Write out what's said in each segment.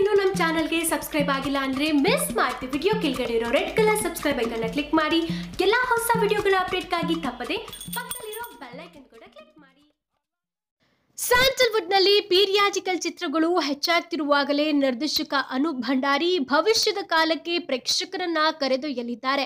ಇನ್ನೂ ನಮ್ಮ ಚಾನಲ್ಗೆ ಸಬ್ಸ್ಕ್ರೈಬ್ ಆಗಿಲ್ಲ ಅಂದ್ರೆ ಮಿಸ್ ಮಾಡ್ತಿ ವಿಡಿಯೋ ಕೆಳಗಡೆ ಇರೋ ರೆಡ್ ಕಲರ್ ಸಬ್ಸ್ಕ್ರೈಬ್ ಐಕನ್ನ ಕ್ಲಿಕ್ ಮಾಡಿ. ಎಲ್ಲಾ ಹೊಸ ವಿಡಿಯೋಗಳ ಅಪ್ಡೇಟ್ಗಾಗಿ ತಪ್ಪದೆ ಸ್ಯಾಂಡಲ್ವುಡ್ನಲ್ಲಿ ಪೀರಿಯಾಜಿಕಲ್ ಚಿತ್ರಗಳು ಹೆಚ್ಚಾಗ್ತಿರುವಾಗಲೇ ನಿರ್ದೇಶಕ ಅನೂಪ್ ಭಂಡಾರಿ ಭವಿಷ್ಯದ ಕಾಲಕ್ಕೆ ಪ್ರೇಕ್ಷಕರನ್ನ ಕರೆದೊಯ್ಯಲಿದ್ದಾರೆ.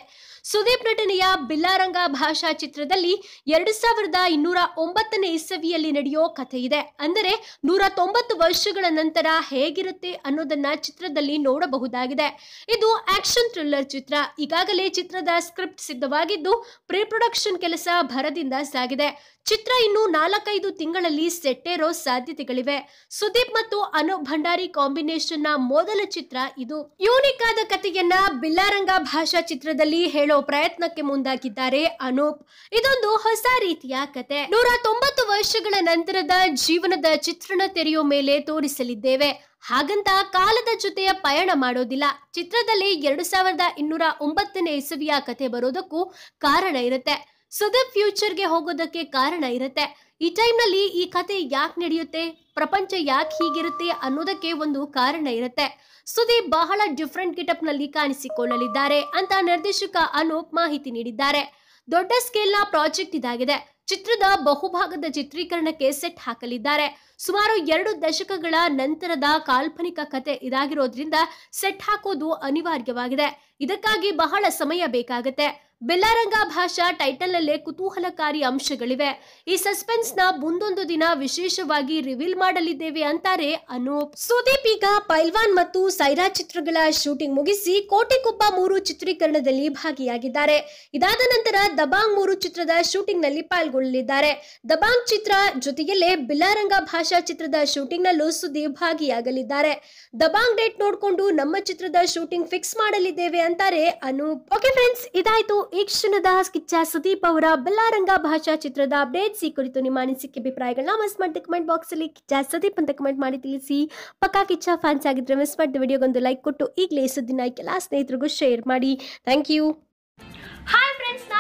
ಸುದೀಪ್ ನಟನೆಯ ಬಿಲ್ಲಾರಂಗ ಭಾಷಾ ಚಿತ್ರದಲ್ಲಿ ಎರಡು ಸಾವಿರದ ಇನ್ನೂರ ಒಂಬತ್ತನೇ ಇಸವಿಯಲ್ಲಿ ನಡೆಯೋ ಕಥೆ ಇದೆ. ಅಂದರೆ ನೂರ ತೊಂಬತ್ತು ವರ್ಷಗಳ ನಂತರ ಹೇಗಿರುತ್ತೆ ಅನ್ನೋದನ್ನ ಚಿತ್ರದಲ್ಲಿ ನೋಡಬಹುದಾಗಿದೆ. ಇದು ಆಕ್ಷನ್ ಥ್ರಿಲ್ಲರ್ ಚಿತ್ರ. ಈಗಾಗಲೇ ಚಿತ್ರದ ಸ್ಕ್ರಿಪ್ಟ್ ಸಿದ್ಧವಾಗಿದ್ದು ಪ್ರೀ ಪ್ರೊಡಕ್ಷನ್ ಕೆಲಸ ಭರದಿಂದ ಸಾಗಿದೆ. ಚಿತ್ರ ಇನ್ನು ನಾಲ್ಕೈದು ತಿಂಗಳಲ್ಲಿ ಸೆಟ್ಟೇರೋ ಸಾಧ್ಯತೆಗಳಿವೆ. ಸುದೀಪ್ ಮತ್ತು ಅನೂಪ್ ಭಂಡಾರಿ ಕಾಂಬಿನೇಷನ್ನ ಮೊದಲ ಚಿತ್ರ ಇದು. ಯೂನಿಕ್ ಆದ ಕಥೆಯನ್ನ ಬಿಲ್ಲಾರಂಗ ಭಾಷಾ ಚಿತ್ರದಲ್ಲಿ ಹೇಳೋ ಪ್ರಯತ್ನಕ್ಕೆ ಮುಂದಾಗಿದ್ದಾರೆ ಅನೂಪ್. ಇದೊಂದು ಹೊಸ ರೀತಿಯ ಕತೆ. ನೂರ ತೊಂಬತ್ತು ವರ್ಷಗಳ ನಂತರದ ಜೀವನದ ಚಿತ್ರಣ ತೆರೆಯೋ ಮೇಲೆ ತೋರಿಸಲಿದ್ದೇವೆ. ಹಾಗಂತ ಕಾಲದ ಜೊತೆಯ ಪಯಣ ಮಾಡೋದಿಲ್ಲ. ಚಿತ್ರದಲ್ಲಿ ಎರಡು ಸಾವಿರದ ಇನ್ನೂರ ಒಂಬತ್ತನೇ ಇಸವಿಯ ಕತೆ ಬರೋದಕ್ಕೂ ಕಾರಣ ಇರುತ್ತೆ. ಸುದೀಪ್ ಫ್ಯೂಚರ್ಗೆ ಹೋಗೋದಕ್ಕೆ ಕಾರಣ ಇರುತ್ತೆ. ಈ ಟೈಮ್ನಲ್ಲಿ ಈ ಕತೆ ಯಾಕೆ ನಡೆಯುತ್ತೆ, ಪ್ರಪಂಚ ಯಾಕೆ ಹೀಗಿರುತ್ತೆ ಅನ್ನೋದಕ್ಕೆ ಒಂದು ಕಾರಣ ಇರುತ್ತೆ. ಸುದೀಪ್ ಬಹಳ ಡಿಫ್ರೆಂಟ್ ಗೆಟಪ್ನಲ್ಲಿ ಕಾಣಿಸಿಕೊಳ್ಳಲಿದ್ದಾರೆ ಅಂತ ನಿರ್ದೇಶಕ ಅನೂಪ್ ಮಾಹಿತಿ ನೀಡಿದ್ದಾರೆ. ದೊಡ್ಡ ಸ್ಕೇಲ್ನ ಪ್ರಾಜೆಕ್ಟ್ ಇದಾಗಿದೆ. ಚಿತ್ರದ ಬಹುಭಾಗದ ಚಿತ್ರೀಕರಣಕ್ಕೆ ಸೆಟ್ ಹಾಕಲಿದ್ದಾರೆ. ಸುಮಾರು ಎರಡು ದಶಕಗಳ ನಂತರದ ಕಾಲ್ಪನಿಕ ಕತೆ ಇದಾಗಿರೋದ್ರಿಂದ ಸೆಟ್ ಹಾಕೋದು ಅನಿವಾರ್ಯವಾಗಿದೆ. ಇದಕ್ಕಾಗಿ ಬಹಳ ಸಮಯ ಬೇಕಾಗುತ್ತೆ. ಬೆಲ್ಲಾರಂಗ ಭಾಷಾ ಟೈಟಲ್ನಲ್ಲೇ ಕುತೂಹಲಕಾರಿ ಅಂಶಗಳಿವೆ. ಈ ಸಸ್ಪೆನ್ಸ್ನ ಮುಂದೊಂದು ದಿನ ವಿಶೇಷವಾಗಿ ರಿವೀಲ್ ಮಾಡಲಿದ್ದೇವೆ ಅಂತಾರೆ ಅನೂಪ್. ಸುದೀಪ್ ಈಗ ಪೈಲ್ವಾನ್ ಮತ್ತು ಸೈರಾ ಚಿತ್ರಗಳ ಶೂಟಿಂಗ್ ಮುಗಿಸಿ ಕೋಟೆಕೊಪ್ಪ ಮೂರು ಚಿತ್ರೀಕರಣದಲ್ಲಿ ಭಾಗಿಯಾಗಿದ್ದಾರೆ. ಇದಾದ ನಂತರ ದಬಾಂಗ್ ಮೂರು ಚಿತ್ರದ ಶೂಟಿಂಗ್ನಲ್ಲಿ ಪಾಲ್ಗೊಳ್ಳಲಿದ್ದಾರೆ. ದಬಾಂಗ್ ಚಿತ್ರ ಜೊತೆಯಲ್ಲೇ ಬಿಲ್ಲಾರಂಗ ಭಾಷಾ ಚಿತ್ರದ ಶೂಟಿಂಗ್ ನಲ್ಲೂ ಸುದೀಪ್ ಭಾಗಿಯಾಗಲಿದ್ದಾರೆ. ದಬಾಂಗ್ ಡೇಟ್ ನೋಡಿಕೊಂಡು ನಮ್ಮ ಚಿತ್ರದ ಶೂಟಿಂಗ್ ಫಿಕ್ಸ್ ಮಾಡಲಿದ್ದೇವೆ ಅಂತಾರೆ ಅನೂಪ್. ಓಕೆ ಫ್ರೆಂಡ್ಸ್, ಇದಾಯ್ತು. ಈ ಕ್ಷಣದ ಕಿಚ್ಚ, ಸುದೀಪ್ ಅವರ ಬೆಲ್ಲಾರಂಗ ಭಾಷಾ ಚಿತ್ರದ ಅಪ್ಡೇಟ್ಸ್ ಈ ಕುರಿತು ನಿಮ್ಮ ಅನಿಸಿಕೆ, ಅಭಿಪ್ರಾಯಗಳನ್ನ ಮಿಸ್ ಮಾಡಿ ಕಮೆಂಟ್ ಬಾಕ್ಸ್ ಅಲ್ಲಿ. ಕಿಚ್ಚ, ಸುದೀಪ್ ಅಂತ ಕಮೆಂಟ್ ಮಾಡಿ ತಿಳಿಸಿ. ಪಕ್ಕಾ ಕಿಚ್ಚ ಫ್ಯಾನ್ಸ್ ಆಗಿದ್ರೆ ಮಿಸ್ ಮಾಡಿದ ವಿಡಿಯೋಗೊಂದು ಲೈಕ್ ಕೊಟ್ಟು, ಈಗಲೇ ಸುದ್ದಿನ ಎಲ್ಲ ಸ್ನೇಹಿತರಿಗೂ ಶೇರ್ ಮಾಡಿ. Thank you